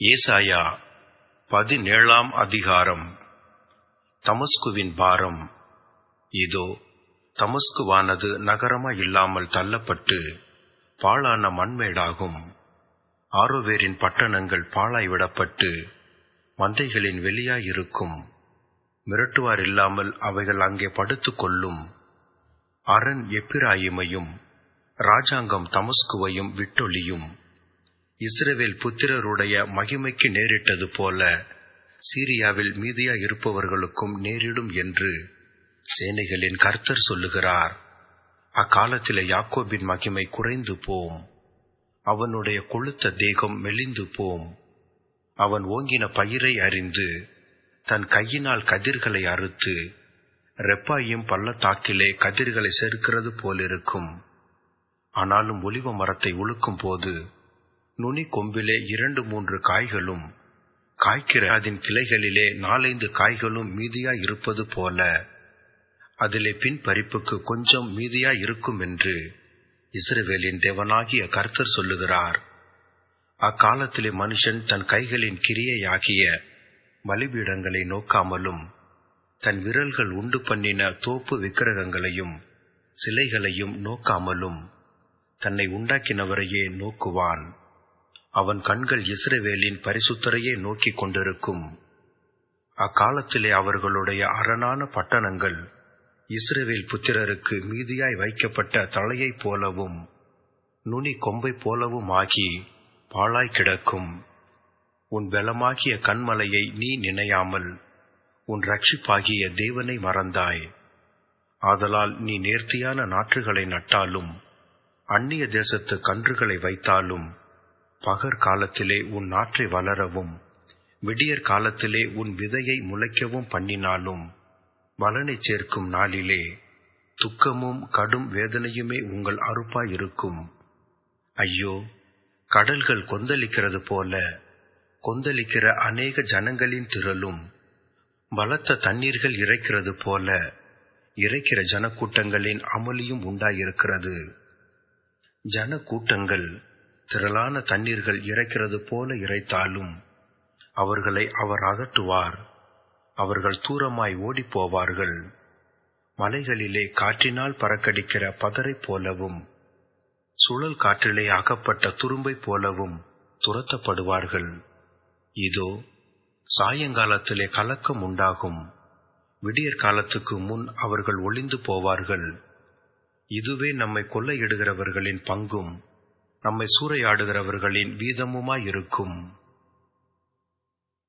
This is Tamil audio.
ஏசாயா பதினேழாம் அதிகாரம். தமஸ்குவின் பாரம். இதோ தமஸ்குவானது நகரமாயில்லாமல் தள்ளப்பட்டு பாழான மண்மேடாகும். ஆரோவேரின் பட்டணங்கள் பாழாய் விடப்பட்டு மந்தைகளின் வெளியாயிருக்கும். மிரட்டுவார் இல்லாமல் அவைகள் அங்கே படுத்து கொள்ளும் அரண் எப்பிராயிமையும் ராஜாங்கம் தமஸ்குவையும் விட்டொழியும். இஸ்ரேவேல் புத்திரருடைய மகிமைக்கு நேரிட்டது போல சீரியாவில் மீதியா இருப்பவர்களுக்கும் நேரிடும் என்று சேனைகளின் கர்த்தர் சொல்லுகிறார். அக்காலத்திலே யாக்கோபின் மகிமை குறைந்து போம். அவனுடைய கொழுத்த தேகம் மெலிந்து போம். அவன் ஓங்கின பயிரை அறிந்து தன் கையினால் கதிர்களை அறுத்து ரெப்பாயும் பள்ளத்தாக்கிலே கதிர்களை சேர்க்கிறது போலிருக்கும். ஆனாலும் ஒலிவ மரத்தை உழுக்கும் போது நுனி கொம்பிலே இரண்டு மூன்று காய்களும் காய்க்கிற அதன் கிளைகளிலே நாலைந்து காய்களும் மீதியாய் இருப்பது போல அதிலே பின் பறிப்புக்கு கொஞ்சம் மீதியாய் இருக்கும் என்று இஸ்ரவேலின் தேவனாகிய கர்த்தர் சொல்லுகிறார். அக்காலத்திலே மனுஷன் தன் கைகளின் கிரியையாகிய பலிபீடங்களை நோக்காமலும் தன் விரல்கள் உண்டு பண்ணின தோப்பு விக்கிரகங்களையும் சிலைகளையும் நோக்காமலும் தன்னை உண்டாக்கினவரையே நோக்குவான். அவன் கண்கள் இஸ்ரவேலின் பரிசுத்தரையே நோக்கிக் கொண்டிருக்கும். அக்காலத்திலே அவர்களுடைய அரணான பட்டணங்கள் இஸ்ரவேல் புத்திரருக்கு மீதியாய் வைக்கப்பட்ட தலையைப் போலவும் நுனி கொம்பைப் போலவும் ஆகி பாழாய் கிடக்கும். உன் பலமாகிய கண்மலையை நீ நினையாமல் உன் ரட்சிப்பாகிய தேவனை மறந்தாய். ஆதலால் நீ நேர்த்தியான நாற்றுகளை நட்டாலும் அந்நிய தேசத்து கன்றுகளை வைத்தாலும் பகற் காலத்திலே உன் நாற்றை வளரவும் விடியற் காலத்திலே உன் விதையை முளைக்கவும் பண்ணினாலும் பலனை சேர்க்கும் நாளிலே துக்கமும் கடும் வேதனையுமே உங்கள் அறுப்பாயிருக்கும். ஐயோ கடல்கள் கொந்தளிக்கிறது போல கொந்தளிக்கிற அநேக ஜனங்களின் திரளும் பலத்த தண்ணீர்கள் இறைக்கிறது போல இறைக்கிற ஜனக்கூட்டங்களின் அமளியும் உண்டாயிருக்கிறது. ஜனக்கூட்டங்கள் திரளான தண்ணீர்கள் இறைக்கிறது போல இறைத்தாலும் அவர்களை அவர் அகற்றுவார். அவர்கள் தூரமாய் ஓடிப்போவார்கள். மலைகளிலே காற்றினால் பறக்கடிக்கிற பதரை போலவும் சுழல் காற்றிலே அகப்பட்ட துரும்பை போலவும் துரத்தப்படுவார்கள். இதோ சாயங்காலத்திலே கலக்கம் உண்டாகும். விடியற் காலத்துக்கு முன் அவர்கள் ஒளிந்து போவார்கள். இதுவே நம்மை கொள்ளையிடுகிறவர்களின் பங்கும். நம்மை சூறையாடுகிறவர்களின் வீதமுமாயிருக்கும்.